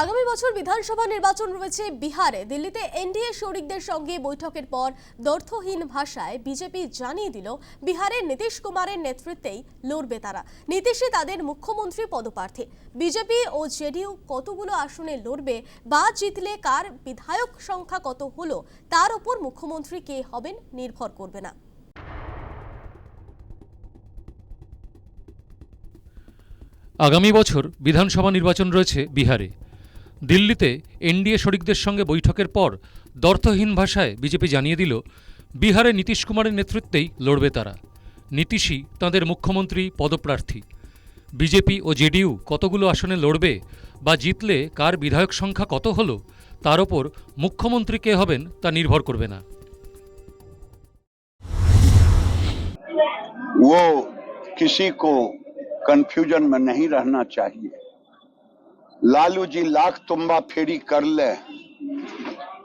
আগামী বছর বিধানসভা নির্বাচন রয়েছে বিহারে। দিল্লিতে এনডিএ শরিকদের সঙ্গে বৈঠকের পর দর্থহীন ভাষায় বিজেপি জানিয়ে দিল বিহারের নীতিশ কুমারের নেতৃত্বেই লড়বে তারা। নীতিশই তাদের মুখ্যমন্ত্রী পদপ্রার্থী। বিজেপি ও জেডিইউ কতগুলো আসনে লড়বে বা জিতলে কার বিধায়ক সংখ্যা কত হলো, তার উপর মুখ্যমন্ত্রী কে হবেন নির্ভর করবে না। আগামী বছর বিধানসভা নির্বাচন রয়েছে বিহারে। দিল্লিতে এনডিএ শরিকদের সঙ্গে বৈঠকের পর দর্থহীন ভাষায় বিজেপি জানিয়ে দিল বিহারে নীতিশ কুমারের নেতৃত্বেই লড়বে তারা নীতিশই তাঁদের মুখ্যমন্ত্রী পদপ্রার্থী বিজেপি ও জেডিইউ কতগুলো আসনে লড়বে বা জিতলে কার বিধায়ক সংখ্যা কত হলো তার ওপর মুখ্যমন্ত্রী কে হবেন তা নির্ভর করবে না वो किसी को कंफ्यूजन में नहीं रहना चाहिए लालू जी लाख तुम्बा फेरी कर ले।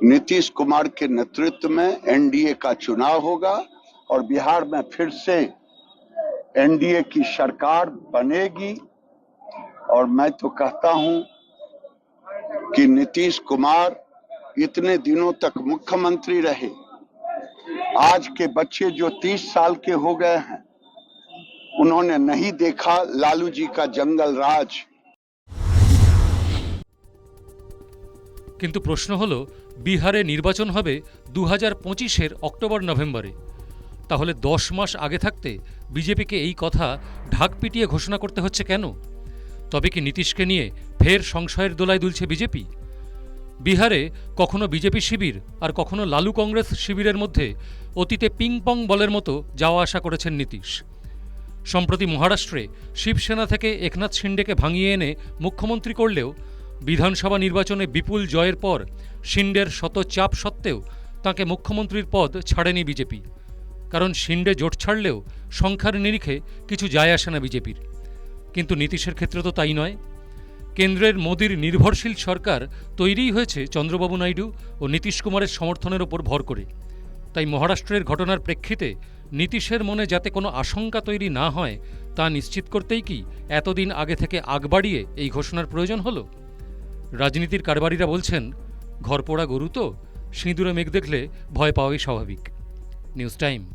नीतीश कुमार के नेतृत्व में एनडीए का चुनाव होगा और बिहार में फिर से एनडीए की सरकार बनेगी। और मैं तो कहता हूँ कि नीतीश कुमार इतने दिनों तक मुख्यमंत्री रहे। आज के बच्चे जो 30 साल के हो गए हैं, उन्होंने नहीं देखा लालू जी का जंगल राज। কিন্তু প্রশ্ন হল, বিহারে নির্বাচন হবে দু হাজার পঁচিশের অক্টোবর নভেম্বরে। তাহলে দশ মাস আগে থাকতে বিজেপিকে এই কথা ঢাক পিটিয়ে ঘোষণা করতে হচ্ছে কেন? তবে কি নীতিশকে নিয়ে ফের সংশয়ের দোলায় দুলছে বিজেপি? বিহারে কখনো বিজেপি শিবির আর কখনো লালু কংগ্রেস শিবিরের মধ্যে অতীতে পিং পং বলের মতো যাওয়া আসা করেছেন নীতিশ। সম্প্রতি মহারাষ্ট্রে শিবসেনা থেকে একনাথ শিন্ডেকে ভাঙিয়ে এনে মুখ্যমন্ত্রী করলেও বিধানসভা নির্বাচনে বিপুল জয়ের পর শিন্ডের শত চাপ সত্ত্বেও তাঁকে মুখ্যমন্ত্রীর পদ ছাড়েনি বিজেপি। কারণ শিন্ডে জোট ছাড়লেও সংখ্যার নিরিখে কিছু যায় আসে না বিজেপির। কিন্তু নীতিশের ক্ষেত্রে তো তাই নয়। কেন্দ্রের মোদির নির্ভরশীল সরকার তৈরিই হয়েছে চন্দ্রবাবু নাইডু ও নীতিশ কুমারের সমর্থনের ওপর ভর করে। তাই মহারাষ্ট্রের ঘটনার প্রেক্ষিতে নীতিশের মনে যাতে কোনো আশঙ্কা তৈরি না হয়, তা নিশ্চিত করতেই কি এতদিন আগে থেকে আগ বাড়িয়ে এই ঘোষণার প্রয়োজন হলো? রাজনীতির কারবারিরা বলছেন ঘরপোড়া গরু তো সিঁদুরে মেঘ দেখলে ভয় পাওয়াই স্বাভাবিক। News time.